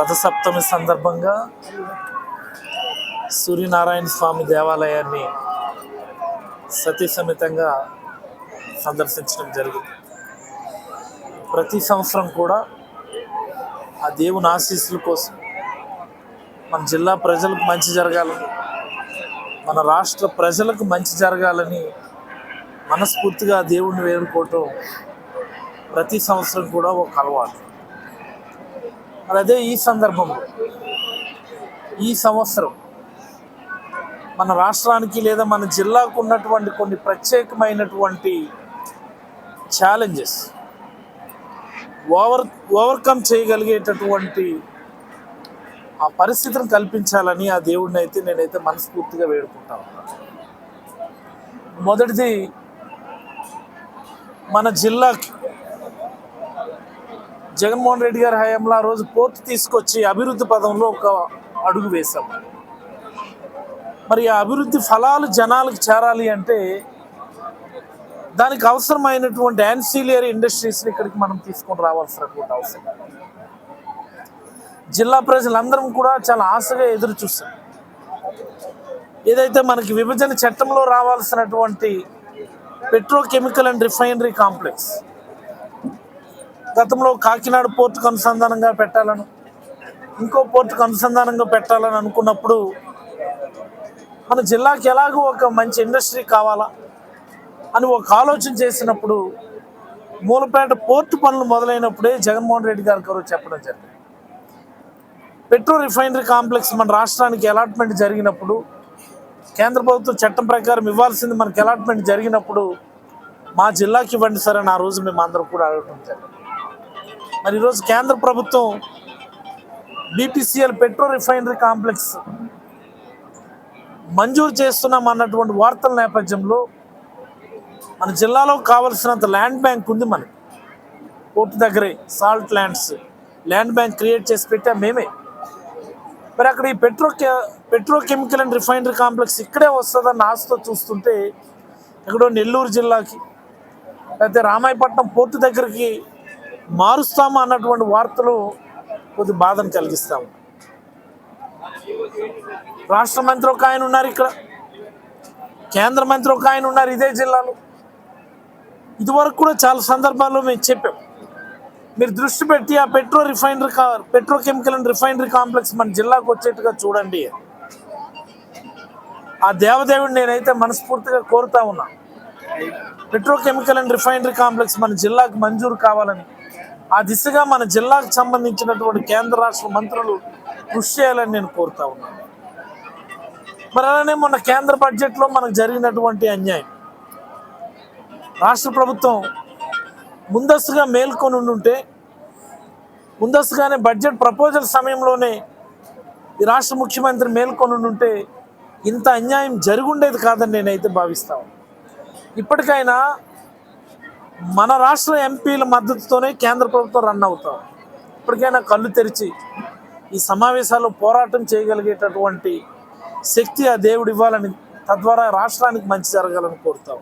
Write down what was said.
రథసప్తమి సందర్భంగా సూర్యనారాయణ స్వామి దేవాలయాన్ని సతీ సమేతంగా సందర్శించడం జరిగింది. ప్రతి సంవత్సరం కూడా ఆ దేవుని ఆశీస్సుల కోసం మన జిల్లా ప్రజలకు మంచి జరగాలని మన రాష్ట్ర ప్రజలకు మంచి జరగాలని మనస్ఫూర్తిగా దేవుణ్ణి వేడుకోవటం ప్రతి సంవత్సరం కూడా ఒక అలవాటు. మరి అదే ఈ సందర్భంలో ఈ సంవత్సరం మన రాష్ట్రానికి లేదా మన జిల్లాకు ఉన్నటువంటి కొన్ని ప్రత్యేకమైనటువంటి ఛాలెంజెస్ ఓవర్ ఓవర్కమ్ చేయగలిగేటటువంటి ఆ పరిస్థితిని కల్పించాలని ఆ దేవుడిని అయితే నేనైతే మనస్ఫూర్తిగా వేడుకుంటాను మొదటిది మన జిల్లాకి జగన్మోహన్ రెడ్డి గారి హయాంలో ఆ రోజు పోర్టు తీసుకొచ్చి అభివృద్ధి పదంలో ఒక అడుగు వేశాం. మరి ఆ అభివృద్ధి ఫలాలు జనాలకు చేరాలి అంటే దానికి అవసరమైనటువంటి యాన్సీలియర్ ఇండస్ట్రీస్ని ఇక్కడికి మనం తీసుకొని రావాల్సినటువంటి అవసరం. జిల్లా ప్రజలందరం కూడా చాలా ఆశగా ఎదురు చూస్తారు ఏదైతే మనకి విభజన చట్టంలో రావాల్సినటువంటి పెట్రోకెమికల్ అండ్ రిఫైనరీ కాంప్లెక్స్ గతంలో కాకినాడ పోర్టుకు అనుసంధానంగా పెట్టాలను ఇంకో పోర్టుకు అనుసంధానంగా పెట్టాలని అనుకున్నప్పుడు మన జిల్లాకి ఎలాగో ఒక మంచి ఇండస్ట్రీ కావాలా అని ఒక ఆలోచన చేసినప్పుడు మూలపేట పోర్టు పనులు మొదలైనప్పుడే జగన్మోహన్ రెడ్డి గారి గారు చెప్పడం జరిగింది. పెట్రో రిఫైనరీ కాంప్లెక్స్ మన రాష్ట్రానికి అలాట్మెంట్ జరిగినప్పుడు కేంద్ర ప్రభుత్వం చట్టం ప్రకారం ఇవ్వాల్సింది మనకి అలాట్మెంట్ జరిగినప్పుడు మా జిల్లాకి ఇవ్వండి సరే ఆ రోజు మేము అందరం కూడా అడగటం జరిగింది. మరి ఈరోజు కేంద్ర ప్రభుత్వం బీపీసీఎల్ పెట్రో రిఫైనరీ కాంప్లెక్స్ మంజూరు చేస్తున్నాం అన్నటువంటి వార్తల నేపథ్యంలో మన జిల్లాలో కావలసినంత ల్యాండ్ బ్యాంక్ ఉంది మనకి. పోర్టు దగ్గరే salt lands land bank create చేసి పెట్టాం మేమే. మరి అక్కడ ఈ petro petrochemical and refinery complex ఇక్కడే వస్తుందన్న ఆశతో చూస్తుంటే ఎక్కడో నెల్లూరు జిల్లాకి లేకపోతే రామాయపట్నం పోర్టు దగ్గరికి మారుస్తాము అన్నటువంటి వార్తలు కొద్ది బాధను కలిగిస్తాము. రాష్ట్ర మంత్రి ఒక ఆయన ఉన్నారు ఇక్కడ. కేంద్ర మంత్రి ఒక ఆయన ఉన్నారు ఇదే జిల్లాలో. ఇదివరకు కూడా చాలా సందర్భాల్లో మేము చెప్పాం. మీరు దృష్టి పెట్టి ఆ పెట్రో రిఫైనరీ కా పెట్రోకెమికల్ అండ్ రిఫైనరీ కాంప్లెక్స్ మన జిల్లాకు వచ్చేట్టుగా చూడండి. ఆ దేవదేవుడిని నేనైతే మనస్ఫూర్తిగా కోరుతా ఉన్నా. పెట్రోకెమికల్ అండ్ రిఫైనరీ కాంప్లెక్స్ మన జిల్లాకు మంజూరు కావాలని ఆ దిశగా మన జిల్లాకు సంబంధించినటువంటి కేంద్ర రాష్ట్ర మంత్రులు కృషి చేయాలని నేను కోరుతా ఉన్నాను. మరి అలానే మొన్న కేంద్ర బడ్జెట్లో మనకు జరిగినటువంటి అన్యాయం. రాష్ట్ర ప్రభుత్వం ముందస్తుగా మేల్కొని ఉంటే ముందస్తుగానే బడ్జెట్ ప్రపోజల్ సమయంలోనే ఈ రాష్ట్ర ముఖ్యమంత్రి మేల్కొని ఉంటే ఇంత అన్యాయం జరుగుండేది కాదని నేనైతే భావిస్తాను ఇప్పటికైనా మన రాష్ట్ర ఎంపీల మద్దతుతోనే కేంద్ర ప్రభుత్వం రన్ అవుతాం. ఇప్పటికైనా కళ్ళు తెరిచి ఈ సమావేశాల్లో పోరాటం చేయగలిగేటటువంటి శక్తి ఆ దేవుడు ఇవ్వాలని తద్వారా రాష్ట్రానికి మంచి జరగాలని కోరుతాం.